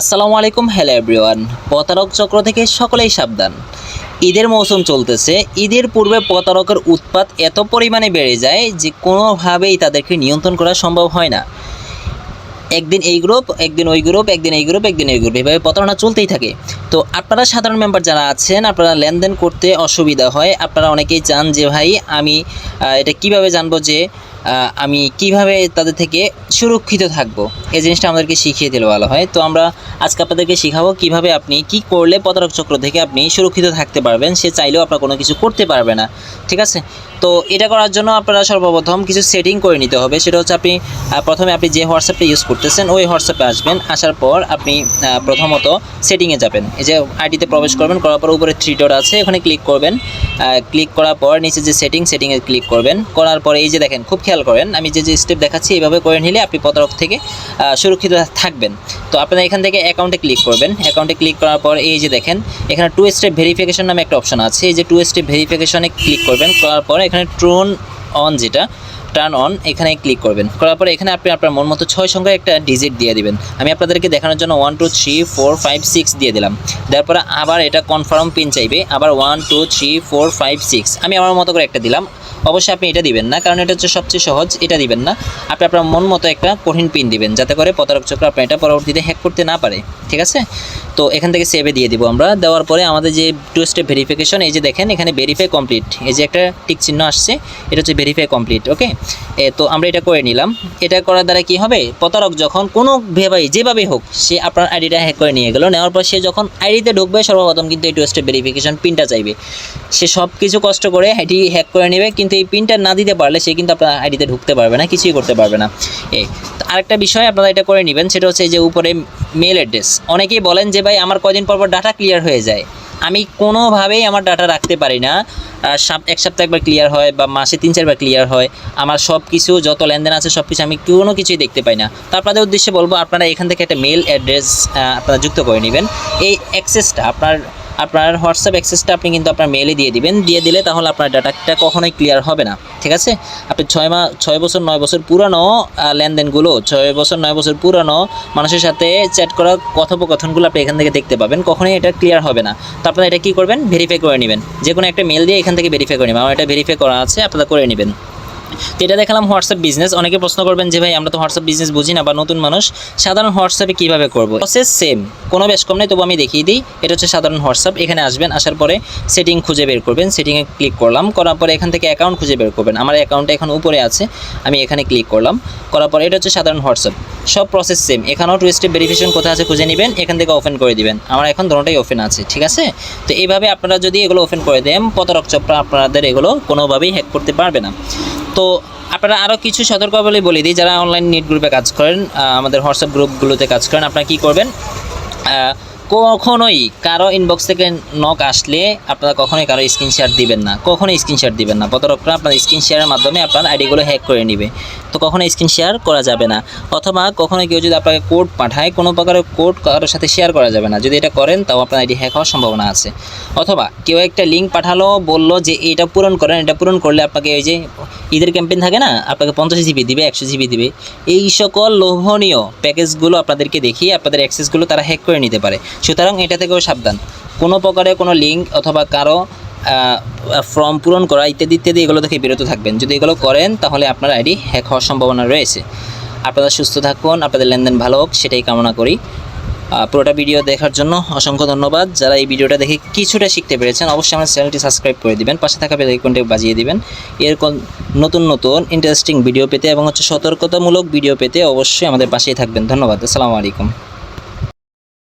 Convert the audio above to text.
আসসালামু আলাইকুম, hello everyone. প্রতারক চক্র থেকে সকলেই সাবধান। ঈদের মৌসুম চলতেছে। ঈদের পূর্বে প্রতারকের উৎপাত এত পরিমাণে বেড়ে যায় যে কোনোভাবেই তাদেরকে নিয়ন্ত্রণ করা সম্ভব হয় না। একদিন এই গ্রুপ একদিন ওই গ্রুপ একদিন এই গ্রুপ একদিন এই গ্রুপ এভাবে প্রতারণা চলতেই থাকে। তো আপনারা সাধারণ মেম্বার যারা আছেন, আপনারা লেনদেন করতে অসুবিধা হয়। আপনারা অনেকেই চান যে, ভাই, আমি এটা কীভাবে জানব যে আমি কীভাবে তাদের থেকে সুরক্ষিত থাকব? এই জিনিসটা আমাদেরকে শিখিয়ে দিলে ভালো হয়। তো আমরা আজকে আপনাদেরকে শেখাবো কীভাবে আপনি কি করলে প্রতারক চক্র থেকে আপনি সুরক্ষিত থাকতে পারবেন। সে চাইলেও আপনার কোনো কিছু করতে পারবে না। ঠিক আছে? তো এটা করার জন্য আপনারা সর্বপ্রথম কিছু সেটিং করে নিতে হবে। সেটা হচ্ছে আপনি প্রথমে আপনি যে হোয়াটসঅ্যাপটা ইউজ করতেছেন, ওই হোয়াটসঅ্যাপে আসবেন। আসার পর আপনি প্রথমত সেটিংয়ে যাবেন। এই যে আইডিতে প্রবেশ করবেন, করার পর উপরে থ্রি ডট আছে, ওখানে ক্লিক করবেন। ক্লিক করার পর নিচে যে সেটিং সেটিংয়ে ক্লিক করবেন। করার পরে এই যে দেখেন, খুব খেয়াল করেন, আমি যে যে স্টেপ দেখাচ্ছি এইভাবে করে নিলে আপনি প্রতারক থেকে সুরক্ষিত থাকবেন। তো আপনারা এখান থেকে অ্যাকাউন্টে ক্লিক করবেন। অ্যাকাউন্টে ক্লিক করার পর এই যে দেখেন, এখানে টু স্টেপ ভেরিফিকেশন নামে একটা অপশন আছে। এই যে টু স্টেপ ভেরিফিকেশনে ক্লিক করবেন, করার পর এখানে ট্রোন অন যেটা টার্ন অন এখানে ক্লিক করবেন। করার পরে এখানে আপনি আপনার মন মতো ছয় সংখ্যার একটা ডিজিট দিয়ে দিবেন। আমি আপনাদেরকে দেখানোর জন্য one two three four five six দিয়ে দিলাম। দেওয়ার পরে আবার এটা কনফার্ম পিন চাইবে। আবার one two three four five six আমি আমার মতো করে একটা দিলাম। অবশ্যই আপনি এটা দিবেন না, কারণ এটা হচ্ছে সবচেয়ে সহজ, এটা দিবেন না। আপনি আপনার মন মতো একটা কঠিন পিন দিবেন, যাতে করে প্রতারক চক্র আপনার এটা পরবর্তীতে হ্যাক করতে না পারে। ঠিক আছে? তো এখান থেকে সেভে দিয়ে দিব আমরা। দেওয়ার পরে আমাদের যে টু স্টেপ ভেরিফিকেশন এই যে দেখেন, এখানে ভেরিফাই কমপ্লিট এই যে একটা টিক চিহ্ন আসছে, এটা হচ্ছে ভেরিফাই কমপ্লিট ওকে তো আমরা এটা করে নিলাম। এটা করার দ্বারা কি হবে? প্রতারক যখন কোনো ভেবাই যেভাবে হোক, সে আপনার আইডিটা হ্যাক করে নিয়ে গেল। নেওয়ার পর সে যখন আইডিতে ঢুকবে, সর্বপ্রথম কিন্তু এই টু স্টেপ ভেরিফিকেশন পিনটা চাইবে। সে সব কিছু কষ্ট করে আইডি হ্যাক করে নেবে, কিন্তু এই পিনটা না দিতে পারলে সে কিন্তু আপনার আইডিতে ঢুকতে পারবে না, কিছুই করতে পারবে না। এই তো আরেকটা বিষয় আপনারা এটা করে নেবেন, সেটা হচ্ছে যে উপরে মেল অ্যাড্রেস অনেকেই বলেন যে, ভাই, আমার কদিন পর পর ডাটা ক্লিয়ার হয়ে যায়। আমি কোনোভাবেই আমার ডাটা রাখতে পারি না। এক সপ্তাহ একবার ক্লিয়ার হয় বা মাসে তিন চারবার ক্লিয়ার হয়। আমার সব কিছু যত লেনদেন আছে সব কিছু আমি কোনো কিছুই দেখতে পাই না। তো আপনাদের উদ্দেশ্যে বলব, আপনারা এখান থেকে একটা মেল অ্যাড্রেস আপনারা যুক্ত করে নেবেন। এই অ্যাক্সেসটা আপনার আপনার হোয়াটসঅ্যাপ অ্যাক্সেসটা আপনি কিন্তু আপনার মেলে দিয়ে দিবেন। দিয়ে দিলে তাহলে আপনার ডাটাটা কখনোই ক্লিয়ার হবে না, ঠিক আছে? আপনি ছয় মাস ছয় বছর, নয় বছর পুরানো লেনদেনগুলো, ছয় বছর, নয় বছর পুরানো মানুষের সাথে চ্যাট করা কথোপকথনগুলো আপনি এখান থেকে দেখতে পাবেন। কখনোই এটা ক্লিয়ার হবে না। তো আপনারা এটা কী করবেন? ভেরিফাই করে নেবেন। যে কোনো একটা মেল দিয়ে এখান থেকে ভেরিফাই করে নেবেন। আমার এটা ভেরিফাই করা আছে, আপনারা করে নেবেন। এটা দেখালাম হোয়াটসঅ্যাপ বিজনেস। অনেকে প্রশ্ন করবেন যে, ভাই, আমরা তো হোয়াটসঅ্যাপ বিজনেস বুঝি না বা নতুন মানুষ। সাধারণ হোয়াটসঅ্যাপে কীভাবে করব? প্রসেস সেম কোনো বেশ কম নেই, তবু আমি দেখিয়ে দিই। এটা হচ্ছে সাধারণ হোয়াটসঅ্যাপ। এখানে আসবেন, আসার পরে সেটিং খুঁজে বের করবেন। সেটিংয়ে ক্লিক করলাম। করার পরে এখান থেকে অ্যাকাউন্ট খুঁজে বের করবেন। আমার অ্যাকাউন্টটা এখন উপরে আছে। আমি এখানে ক্লিক করলাম। করার পরে এটা হচ্ছে সাধারণ হোয়াটসঅ্যাপ। সব প্রসেস সেম এখানেও টু স্টেপ ভেরিফিকেশন কোথায় আছে খুঁজে নেবেন। এখান থেকে ওপেন করে দিবেন। আমার এখন দুটোটাই ওপেন আছে, ঠিক আছে? তো এইভাবে আপনারা যদি এগুলো ওপেন করে দেন প্রতারক চক্র আপনাদের এগুলো কোনোভাবেই হ্যাক করতে পারবে না। তো আপনারা আরও কিছু সতর্কাবলী বলে দিই, যারা অনলাইন নেট গ্রুপে কাজ করেন আমাদের হোয়াটসঅ্যাপ গ্রুপগুলোতে কাজ করেন, আপনারা কী করবেন? কখনোই কারও ইনবক্স থেকে নক আসলে আপনারা কখনোই কারও স্ক্রিন শেয়ার দিবেন না। কখনোই স্ক্রিন শেয়ার দিবেন না। প্রতারকরা আপনার স্ক্রিন শেয়ারের মাধ্যমে আপনার আইডিগুলো হ্যাক করে নেবে। তো কখনো স্ক্রিন শেয়ার করা যাবে না। অথবা কখনো কেউ যদি আপনাকে কোড পাঠায়, কোনো প্রকারের কোড কারোর সাথে শেয়ার করা যাবে না। যদি এটা করেন, তাও আপনার আইডি হ্যাক হওয়ার সম্ভাবনা আছে। অথবা কেউ একটা লিঙ্ক পাঠালো, বলল যে এটা পূরণ করেন, এটা পূরণ করলে আপনাকে ওই যে ঈদের ক্যাম্পেইন থাকে না, আপনাকে পঞ্চাশ জিবি দিবে, একশো জিবি দিবে। এই সকল লোভনীয় প্যাকেজগুলো আপনাদেরকে দেখিয়ে আপনাদের অ্যাক্সেসগুলো তারা হ্যাক করে নিতে পারে। সুতরাং এটা থেকেও সাবধান। কোনো প্রকারে কোনো লিঙ্ক অথবা কারও ফর্ম পূরণ করা ইত্যাদি ইত্যাদি এগুলো থেকে বিরত থাকবেন। যদি এগুলো করেন, তাহলে আপনার আইডি হ্যাক হওয়ার সম্ভাবনা রয়েছে। আপনারা সুস্থ থাকুন, আপনাদের লেনদেন ভালো হোক, সেটাই কামনা করি। পুরোটা ভিডিও দেখার জন্য অসংখ্য ধন্যবাদ। যারা এই ভিডিওটা দেখে কিছুটা শিখতে পেরেছেন, অবশ্যই আমার চ্যানেলটি সাবস্ক্রাইব করে দিবেন। পাশে থাকা বেল আইকনটি বাজিয়ে দিবেন। এরকম নতুন নতুন ইন্টারেস্টিং ভিডিও পেতে এবং হচ্ছে সতর্কতামূলক ভিডিও পেতে অবশ্যই আমাদের পাশেই থাকবেন। ধন্যবাদ। আসসালামু আলাইকুম।